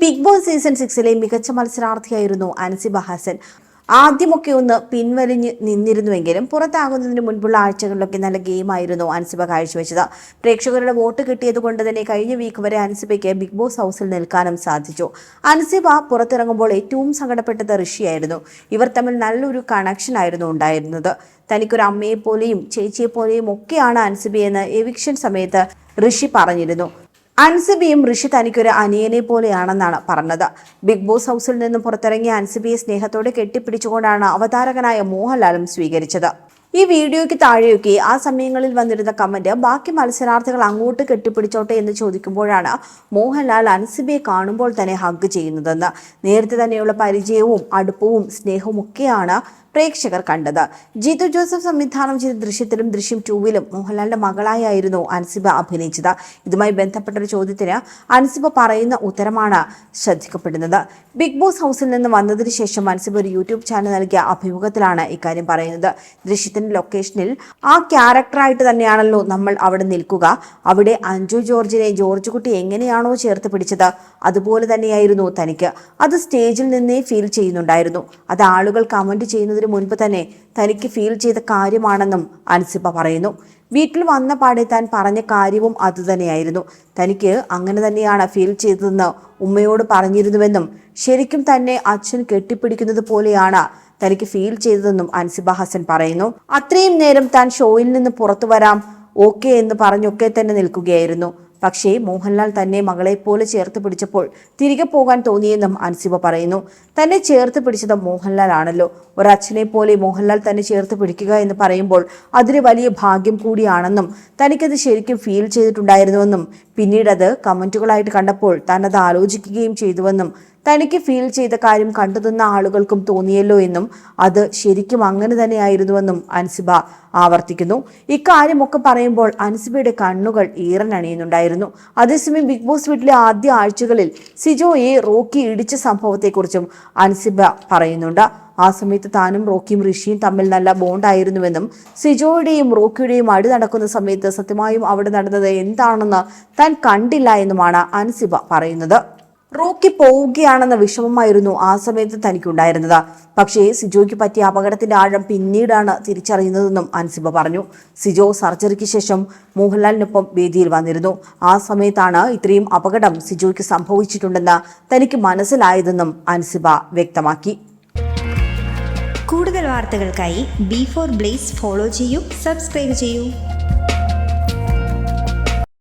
Big boss season സിക്സിലെ മികച്ച മത്സരാർത്ഥിയായിരുന്നു അൻസിബ ഹസൻ. ആദ്യമൊക്കെ ഒന്ന് പിൻവലിഞ്ഞ് നിന്നിരുന്നുവെങ്കിലും പുറത്താകുന്നതിന് മുൻപുള്ള ആഴ്ചകളിലൊക്കെ നല്ല ഗെയിമായിരുന്നു അൻസിബ കാഴ്ചവെച്ചത്. പ്രേക്ഷകരുടെ വോട്ട് കിട്ടിയത് കൊണ്ട് തന്നെ കഴിഞ്ഞ വീക്ക് വരെ അൻസിബയ്ക്ക് ബിഗ് ബോസ് ഹൗസിൽ നിൽക്കാനും സാധിച്ചു. അൻസിബ പുറത്തിറങ്ങുമ്പോൾ ഏറ്റവും സങ്കടപ്പെട്ടത് ഋഷിയായിരുന്നു. ഇവർ തമ്മിൽ നല്ലൊരു കണക്ഷൻ ആയിരുന്നു ഉണ്ടായിരുന്നത്. തനിക്കൊരു അമ്മയെപ്പോലെയും ചേച്ചിയെപ്പോലെയും ചേച്ചിയെ പോലെയും ഒക്കെയാണ് അൻസിബയെന്ന് എവിക്ഷൻ സമയത്ത് ഋഷി പറഞ്ഞിരുന്നു. അൻസിബിയും ഋഷി തനിക്കൊരു അനിയനെ പോലെയാണെന്നാണ് പറഞ്ഞത്. ബിഗ് ബോസ് ഹൗസിൽ നിന്നും പുറത്തിറങ്ങിയ അൻസിബിയെ സ്നേഹത്തോടെ കെട്ടിപ്പിടിച്ചുകൊണ്ടാണ് അവതാരകനായ മോഹൻലാലും സ്വീകരിച്ചത്. ഈ വീഡിയോയ്ക്ക് താഴെയൊക്കെ ആ സമയങ്ങളിൽ വന്നിരുന്ന കമന്റ് ബാക്കി മത്സരാർത്ഥികൾ അങ്ങോട്ട് കെട്ടിപ്പിടിച്ചോട്ടെ എന്ന് ചോദിക്കുമ്പോഴാണ് മോഹൻലാൽ അൻസിബിയെ കാണുമ്പോൾ തന്നെ ഹഗ് ചെയ്യുന്നതെന്ന്. നേരത്തെ തന്നെയുള്ള പരിചയവും അടുപ്പവും സ്നേഹവും ഒക്കെയാണ് പ്രേക്ഷകർ കണ്ടത്. ജീതു ജോസഫ് സംവിധാനം ചെയ്ത ദൃശ്യത്തിലും ദൃശ്യം ടൂവിലും മോഹൻലാലിന്റെ മകളായിരുന്നു അൻസിബ അഭിനയിച്ചത്. ഇതുമായി ബന്ധപ്പെട്ട ഒരു ചോദ്യത്തിന് അൻസിബ പറയുന്ന ഉത്തരമാണ് ശ്രദ്ധിക്കപ്പെടുന്നത്. ബിഗ് ബോസ് ഹൗസിൽ നിന്ന് വന്നതിന് ശേഷം അൻസിബ ഒരു യൂട്യൂബ് ചാനൽ നൽകിയ അഭിമുഖത്തിലാണ് ഇക്കാര്യം പറയുന്നത്. ദൃശ്യത്തിന്റെ ലൊക്കേഷനിൽ ആ ക്യാരക്ടറായിട്ട് തന്നെയാണല്ലോ നമ്മൾ അവിടെ നിൽക്കുക. അവിടെ അഞ്ജു ജോർജിനെ ജോർജ് കുട്ടി എങ്ങനെയാണോ ചേർത്ത് പിടിച്ചത് അതുപോലെ തന്നെയായിരുന്നു തനിക്ക്. അത് സ്റ്റേജിൽ നിന്നേ ഫീൽ ചെയ്യുന്നുണ്ടായിരുന്നു. അത് ആളുകൾ കമന്റ് ചെയ്യുന്നതിന് മുൻപ് തന്നെ തനിക്ക് ഫീൽ ചെയ്ത കാര്യമാണെന്നും അൻസിബ പറയുന്നു. വീട്ടിൽ വന്ന പാടെ താൻ പറഞ്ഞ കാര്യവും അതുതന്നെയായിരുന്നു തനിക്ക് അങ്ങനെ തന്നെയാണ് ഫീൽ ചെയ്തതെന്ന് ഉമ്മയോട് പറഞ്ഞിരുന്നുവെന്നും ശരിക്കും തന്നെ അച്ഛൻ കെട്ടിപ്പിടിക്കുന്നത് പോലെയാണ് തനിക്ക് ഫീൽ ചെയ്തതെന്നും അൻസിബ ഹസൻ പറയുന്നു. അത്രയും നേരം താൻ ഷോയിൽ നിന്ന് പുറത്തു വരാം ഓക്കെ എന്ന് പറഞ്ഞൊക്കെ തന്നെ നിൽക്കുകയായിരുന്നു. പക്ഷേ മോഹൻലാൽ തന്നെ മകളെ പോലെ ചേർത്ത് പിടിച്ചപ്പോൾ തിരികെ പോകാൻ തോന്നിയെന്നും അൻസിബ പറയുന്നു. തന്നെ ചേർത്ത് പിടിച്ചത് മോഹൻലാൽ ആണല്ലോ. ഒരച്ഛനെ പോലെ മോഹൻലാൽ തന്നെ ചേർത്ത് പിടിക്കുക എന്ന് പറയുമ്പോൾ അതൊരു വലിയ ഭാഗ്യം കൂടിയാണെന്നും തനിക്കത് ശരിക്കും ഫീൽ ചെയ്തിട്ടുണ്ടായിരുന്നുവെന്നും പിന്നീട് അത് കമന്റുകളായിട്ട് കണ്ടപ്പോൾ താൻ അത് ആലോചിക്കുകയും ചെയ്തുവെന്നും തനിക്ക് ഫീൽ ചെയ്ത കാര്യം കണ്ടുതന്ന ആളുകൾക്കും തോന്നിയല്ലോ എന്നും അത് ശരിക്കും അങ്ങനെ തന്നെയായിരുന്നുവെന്നും അൻസിബ ആവർത്തിക്കുന്നു. ഇക്കാര്യമൊക്കെ പറയുമ്പോൾ അൻസിബയുടെ കണ്ണുകൾ ഈറനണിയുന്നുണ്ടായിരുന്നു അതേസമയം ബിഗ് ബോസ് വീട്ടിലെ ആദ്യ ആഴ്ചകളിൽ സിജോയെ റോക്കി ഇടിച്ച സംഭവത്തെക്കുറിച്ചും അൻസിബ പറയുന്നുണ്ട്. ആ സമയത്ത് താനും റോക്കിയും ഋഷിയും തമ്മിൽ നല്ല ബോണ്ടായിരുന്നുവെന്നും സിജോയുടെയും റോക്കിയുടെയും അടി നടക്കുന്ന സമയത്ത് സത്യമായും അവിടെ നടന്നത് എന്താണെന്ന് താൻ കണ്ടില്ല എന്നുമാണ് അൻസിബ പറയുന്നത്. റോക്കി പോവുകയാണെന്ന വിഷമമായിരുന്നു ആ സമയത്ത് തനിക്കുണ്ടായിരുന്നത്. പക്ഷേ സിജോയ്ക്ക് പറ്റിയ അപകടത്തിന്റെ ആഴം പിന്നീടാണ് തിരിച്ചറിയുന്നതെന്നും അൻസിബ പറഞ്ഞു. സിജോ സർജറിക്ക് ശേഷം മോഹൻലാലിനൊപ്പം വേദിയിൽ വന്നിരുന്നു. ആ സമയത്താണ് ഇത്രയും അപകടം സിജോയ്ക്ക് സംഭവിച്ചിട്ടുണ്ടെന്ന് തനിക്ക് മനസ്സിലായതെന്നും അൻസിബ വ്യക്തമാക്കി. കൂടുതൽ വാർത്തകൾക്കായി ബി ഫോർ ബ്ലേസ് ഫോളോ ചെയ്യൂ സബ്സ്ക്രൈബ് ചെയ്യൂ.